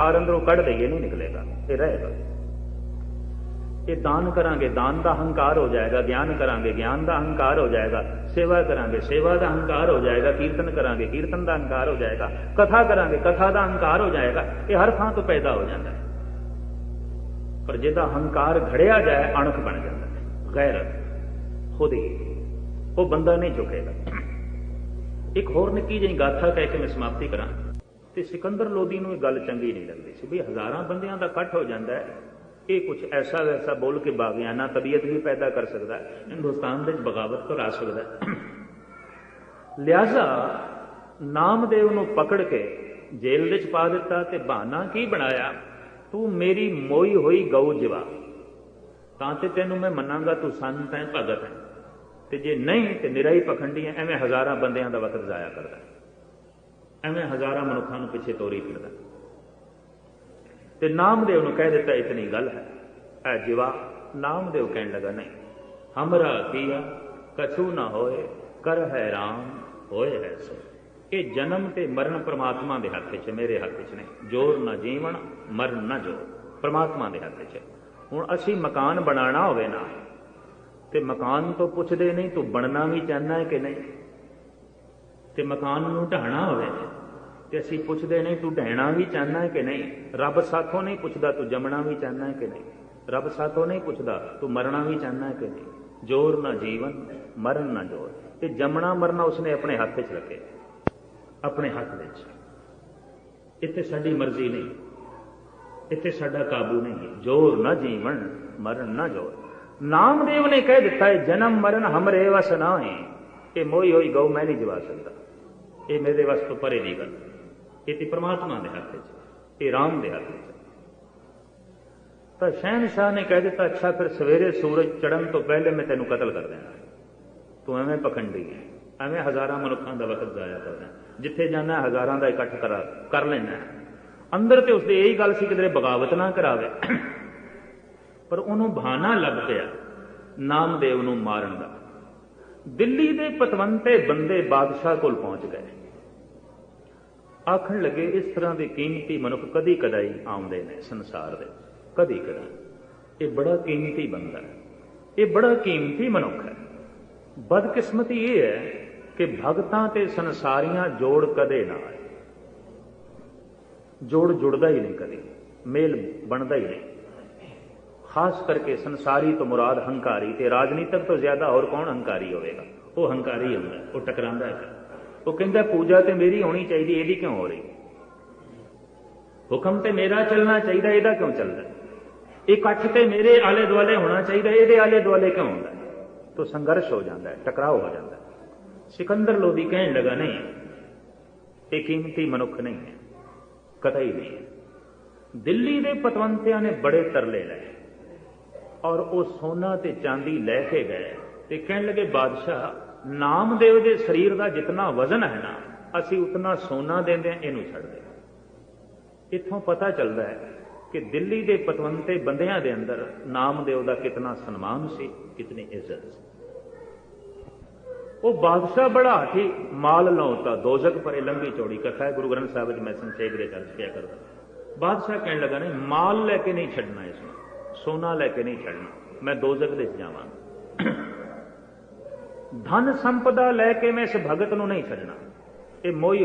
R ਅੰਦਰੋਂ ਕੱਢ ਦਈਏ ਨਹੀਂ ਨਿਕਲੇਗਾ, ਇਹ ਰਹੇਗਾ। ਇਹ ਦਾਨ ਕਰਾਂਗੇ, ਦਾਨ ਦਾ ਹੰਕਾਰ ਹੋ ਜਾਏਗਾ, ਗਿਆਨ ਕਰਾਂਗੇ, ਗਿਆਨ ਦਾ ਹੰਕਾਰ ਹੋ ਜਾਏਗਾ, ਸੇਵਾ ਕਰਾਂਗੇ, ਸੇਵਾ ਦਾ ਹੰਕਾਰ ਹੋ ਜਾਏਗਾ, ਕੀਰਤਨ ਕਰਾਂਗੇ, ਕੀਰਤਨ ਦਾ ਹੰਕਾਰ ਹੋ ਜਾਏਗਾ, ਕਥਾ ਕਰਾਂਗੇ, ਕਥਾ ਦਾ ਹੰਕਾਰ ਹੋ ਜਾਏਗਾ, ਇਹ ਹਰ ਥਾਂ ਤੋਂ ਪੈਦਾ ਹੋ ਜਾਂਦਾ ਹੈ। ਪਰ ਜਿਹਦਾ ਹੰਕਾਰ ਘੜਿਆ ਜਾਏ, ਅਣਖ ਬਣ ਜਾਂਦਾ ਹੈ। ਗੈਰਤ ਖੁਦੀ ਉਹ ਬੰਦਾ ਨਹੀਂ ਝੁਕੇਗਾ। ਇੱਕ ਹੋਰ ਨਿੱਕੀ ਜਿਹੀ ਗਾਥਾ ਕਹਿ ਕੇ ਮੈਂ ਸਮਾਪਤੀ ਕਰਾਂ। ਤੇ ਸਿਕੰਦਰ ਲੋਦੀ ਨੂੰ ਇਹ ਗੱਲ ਚੰਗੀ ਨਹੀਂ ਲੱਗਦੀ ਸੀ ਵੀ ਹਜ਼ਾਰਾਂ ਬੰਦਿਆਂ ਦਾ ਇਕੱਠ ਹੋ ਜਾਂਦਾ ਹੈ। ਇਹ ਕੁਝ ਐਸਾ ਵੈਸਾ ਬੋਲ ਕੇ ਬਾਗਿਆਨਾ ਤਬੀਅਤ ਵੀ ਪੈਦਾ ਕਰ ਸਕਦਾ ਹੈ, ਹਿੰਦੁਸਤਾਨ ਦੇ ਬਗਾਵਤ ਕਰਾ ਸਕਦਾ ਹੈ। ਲਿਆਜ਼ਾ ਨਾਮਦੇਵ ਨੂੰ ਪਕੜ ਕੇ ਜੇਲ੍ਹ ਵਿੱਚ ਪਾ ਦਿੱਤਾ ਤੇ ਬਹਾਨਾ ਕੀ ਬਣਾਇਆ? ਤੂੰ ਮੇਰੀ ਮੋਈ ਹੋਈ ਗਊ ਜਵਾ। ਤਾਂ ਤੇ ਤੈਨੂੰ ਮੈਂ ਮੰਨਾਂਗਾ ਤੂੰ ਸੰਤ ਹੈ, ਭਗਤ ਹੈ। ਤੇ ਜੇ ਨਹੀਂ ਤੇ ਨਿਰਾਈ ਪਖੰਡੀ ਹੈ, ਐਵੇਂ ਹਜ਼ਾਰਾਂ ਬੰਦਿਆਂ ਦਾ ਵਕਤ ਜ਼ਾਇਆ ਕਰਦਾ ਐਵੇਂ ਹਜ਼ਾਰਾਂ ਮਨੁੱਖਾਂ ਨੂੰ ਪਿੱਛੇ ਤੋਰੀ ਫਿਰਦਾ। ਤੇ ਨਾਮਦੇਵ ਨੂੰ ਕਹਿ ਦਿੱਤਾ, ਇਤਨੀ ਗੱਲ ਹੈ। ਐ ਜਿਵਾ, ਨਾਮਦੇਵ ਕਹਿਣ ਲੱਗਾ, ਨਹੀਂ, ਹਮਰਾ ਕੀਆ ਕਛੂ ਨਾ ਹੋਏ, ਕਰ ਹੈ ਰਾਮ, ਹੋਏ ਹੈ ਸੋ। ਇਹ ਜਨਮ ਤੇ ਮਰਨ ਪ੍ਰਮਾਤਮਾ ਦੇ ਹੱਥ 'ਚ ਮੇਰੇ ਹੱਥ 'ਚ ਨਹੀਂ। ਜੋਰ ਨਾ ਜੀਵਨ ਮਰਨ ਨਾ ਜੋਰ, ਪ੍ਰਮਾਤਮਾ ਦੇ ਹੱਥ 'ਚ ਹੁਣ ਅਸੀਂ ਮਕਾਨ ਬਣਾਉਣਾ ਹੋਵੇ ਨਾ, ਤੇ ਮਕਾਨ ਤੋਂ ਪੁੱਛਦੇ ਨਹੀਂ, ਤੂੰ ਬਣਨਾ ਵੀ ਚਾਹਨਾ ਹੈ ਕਿ ਨਹੀਂ? ਤੇ ਮਕਾਨ ਨੂੰ ਢਾਣਾ ਹੋਵੇ। ਤੇ ਅਸੀਂ ਪੁੱਛਦੇ ਨਹੀਂ ਤੂੰ ਢਹਿਣਾ ਵੀ ਚਾਹਨਾ ਕਿ ਨਹੀਂ? ਰੱਬ ਸਾਥੋਂ ਨਹੀਂ ਪੁੱਛਦਾ ਤੂੰ ਜੰਮਣਾ ਵੀ ਚਾਹਨਾ ਕਿ ਨਹੀਂ? ਰੱਬ ਸਾਥੋਂ ਨਹੀਂ ਪੁੱਛਦਾ ਤੂੰ ਮਰਨਾ ਵੀ ਚਾਹਨਾ ਕਿ ਨਹੀਂ? ਜੋਰ ਨਾ ਜੀਵਨ, ਮਰਨ ਨਾ ਜੋਰ। ਤੇ ਜੰਮਣਾ, ਮਰਨਾ ਉਸਨੇ ਆਪਣੇ ਹੱਥ ਵਿੱਚ ਰੱਖਿਆ ਆਪਣੇ ਹੱਥ ਵਿੱਚ। ਇੱਥੇ ਸਾਡੀ ਮਰਜ਼ੀ ਨਹੀਂ। ਇੱਥੇ ਸਾਡਾ ਕਾਬੂ ਨਹੀਂ ਜੋਰ ਨਾ ਜੀਵਨ, ਮਰਨ ਨਾ ਜੋਰ। ਨਾਮਦੇਵ ਨੇ ਕਹਿ ਦਿੱਤਾ ਹੈ, ਜਨਮ, ਮਰਨ, ਹਮਰੇ ਵਸ ਨਾ ਹੈ ਇਹ ਮੋਈ ਹੋਈ ਗਊ ਮੈਂ ਨਹੀਂ ਜਵਾ ਸਕਦਾ। ਇਹ ਮੇਰੇ ਵਸ ਤੋਂ ਪਰੇ ਦੀ ਗੱਲ ਇਹ ਤੇ ਪ੍ਰਮਾਤਮਾ ਦੇ ਹੱਥ ਚ ਇਹ ਰਾਮ ਦੇ ਹੱਥ ਚ ਤਾਂ ਸ਼ਹਿਨशाह ਨੇ ਕਹਿ ਦਿੱਤਾ, ਅੱਛਾ, ਫਿਰ ਸਵੇਰੇ ਸੂਰਜ ਚੜ੍ਹਨ ਤੋਂ ਪਹਿਲੇ ਮੈਂ ਤੈਨੂੰ ਕਤਲ ਕਰ ਦੇਣਾ ਤੂੰ ਐਵੇਂ ਪਖੰਡੀ ਹੈ ਐਵੇਂ ਹਜ਼ਾਰਾਂ ਮਨੁੱਖਾਂ ਦਾ ਵਕਤ ਜ਼ਾਇਆ ਕਰਦਾ ਜਿੱਥੇ ਜਾਣਾ ਹਜ਼ਾਰਾਂ ਦਾ ਇਕੱਠ ਕਰਾ, ਕਰ ਲੈਣਾ ਅੰਦਰ ਤੇ ਉਸਦੇ ਇਹੀ ਗੱਲ ਸੀ ਕਿ ਤੇਰੇ ਬਗਾਵਤ ਨਾ ਕਰਾਵੇ। ਪਰ ਉਹਨੂੰ ਬਹਾਨਾ ਲੱਭ ਪਿਆ ਨਾਮਦੇਵ ਨੂੰ ਮਾਰਨ ਦਾ। ਦਿੱਲੀ ਦੇ ਪਤਵੰਤੇ ਬੰਦੇ ਬਾਦਸ਼ਾਹ ਕੋਲ ਪਹੁੰਚ ਗਏ। ਆਖਣ ਲੱਗੇ, ਇਸ ਤਰ੍ਹਾਂ ਦੇ ਕੀਮਤੀ ਮਨੁੱਖ ਕਦੀ ਕਦਾਈ ਆਉਂਦੇ ਨੇ ਸੰਸਾਰ ਦੇ, ਕਦੀ ਕਦਾਈ। ਇਹ ਬੜਾ ਕੀਮਤੀ ਬੰਦਾ ਹੈ। ਇਹ ਬੜਾ ਕੀਮਤੀ ਮਨੁੱਖ ਹੈ। ਬਦਕਿਸਮਤੀ ਇਹ ਹੈ ਕਿ ਭਗਤਾਂ ਤੇ ਸੰਸਾਰੀਆਂ ਜੋੜ ਕਦੇ ਨਾ ਆਏ। ਜੋੜ ਜੁੜਦਾ ਹੀ ਨਹੀਂ ਕਦੇ, ਮੇਲ ਬਣਦਾ ਹੀ ਨਹੀਂ। ਖਾਸ ਕਰਕੇ ਸੰਸਾਰੀ ਤੋਂ ਮੁਰਾਦ ਹੰਕਾਰੀ ਤੇ ਰਾਜਨੀਤਿਕ ਤੋਂ ਜ਼ਿਆਦਾ ਹੋਰ ਕੌਣ ਹੰਕਾਰੀ ਹੋਵੇਗਾ? ਉਹ ਹੰਕਾਰੀ ਹੁੰਦਾ ਉਹ ਟਕਰਾਂਦਾ ਹੈ। ਉਹ ਕਹਿੰਦਾ, ਪੂਜਾ ਤੇ ਮੇਰੀ ਹੋਣੀ ਚਾਹੀਦੀ, ਇਹਦੀ ਕਿਉਂ ਹੋ ਰਹੀ? ਹੁਕਮ ਤੇ ਮੇਰਾ ਚੱਲਣਾ ਚਾਹੀਦਾ, ਇਹਦਾ ਕਿਉਂ ਚੱਲਦਾ? ਇਕੱਠ ਤੇ ਮੇਰੇ ਆਲੇ ਦੁਆਲੇ ਹੋਣਾ ਚਾਹੀਦਾ, ਇਹਦੇ ਆਲੇ ਦੁਆਲੇ ਕਿਉਂ ਹੁੰਦਾ? ਤੋ ਸੰਘਰਸ਼ ਹੋ ਜਾਂਦਾ ਹੈ ਟਕਰਾਅ ਹੋ ਜਾਂਦਾ। ਸਿਕੰਦਰ ਲੋਦੀ ਕਹਿਣ ਲਗਾ, ਨਹੀਂ, ਇਹ ਕੀਮਤੀ ਮਨੁੱਖ ਨਹੀਂ ਹੈ, ਕਤਈ ਨਹੀਂ ਦਿੱਲੀ ਦੇ ਪਤਵੰਤਿਆਂ ਨੇ ਬੜੇ ਤਰਲੇ ਲਏ ਔਰ ਉਹ ਸੋਨਾ ਤੇ ਚਾਂਦੀ ਲੈ ਕੇ ਗਏ ਤੇ ਕਹਿਣ ਲੱਗੇ, ਬਾਦਸ਼ਾਹ ਨਾਮਦੇਵ ਦੇ ਸਰੀਰ ਦਾ ਜਿੰਨਾ ਵਜ਼ਨ ਹੈ ਨਾ, ਅਸੀਂ ਉਤਨਾ ਸੋਨਾ ਦਿੰਦੇ ਹਾਂ, ਇਹਨੂੰ ਛੱਡਦੇ ਇੱਥੋਂ ਪਤਾ ਚੱਲਦਾ ਹੈ ਕਿ ਦਿੱਲੀ ਦੇ ਪਤਵੰਤੇ ਬੰਦਿਆਂ ਦੇ ਅੰਦਰ ਨਾਮਦੇਵ ਦਾ ਕਿਤਨਾ ਸਨਮਾਨ ਸੀ, ਕਿਤਨੀ ਇੱਜ਼ਤ ਸੀ। ਉਹ ਬਾਦਸ਼ਾਹ ਬੜਾ ਹਾਠੀ ਮਾਲ ਲਾਉਤਾ ਦੋਜ਼ਖ ਪਰੇ ਲੰਬੀ ਚੌੜੀ ਕਥਾ ਹੈ, ਗੁਰੂ ਗ੍ਰੰਥ ਸਾਹਿਬ ਵਿੱਚ ਮੈਂ ਸੰਖੇਪ ਦੇ ਚਰਚ ਕਿਹਾ ਕਰਦਾ ਬਾਦਸ਼ਾਹ ਕਹਿਣ ਲੱਗਾ ਨਹੀਂ ਮਾਲ ਲੈ ਕੇ ਨਹੀਂ ਛੱਡਣਾ ਇਸ ਨੂੰ, ਸੋਨਾ ਲੈ ਕੇ ਨਹੀਂ ਛੱਡਣਾ, ਮੈਂ ਦੋਜ਼ਖ ਦੇ ਵਿੱਚ ਜਾਵਾਂਗਾ। ਧਨ ਸੰਪਦਾ ਲੈ ਕੇ ਮੈਂ ਇਸ ਭਗਤ ਨੂੰ ਨਹੀਂ ਛੱਡਣਾ। ਇਹ ਮੋਈ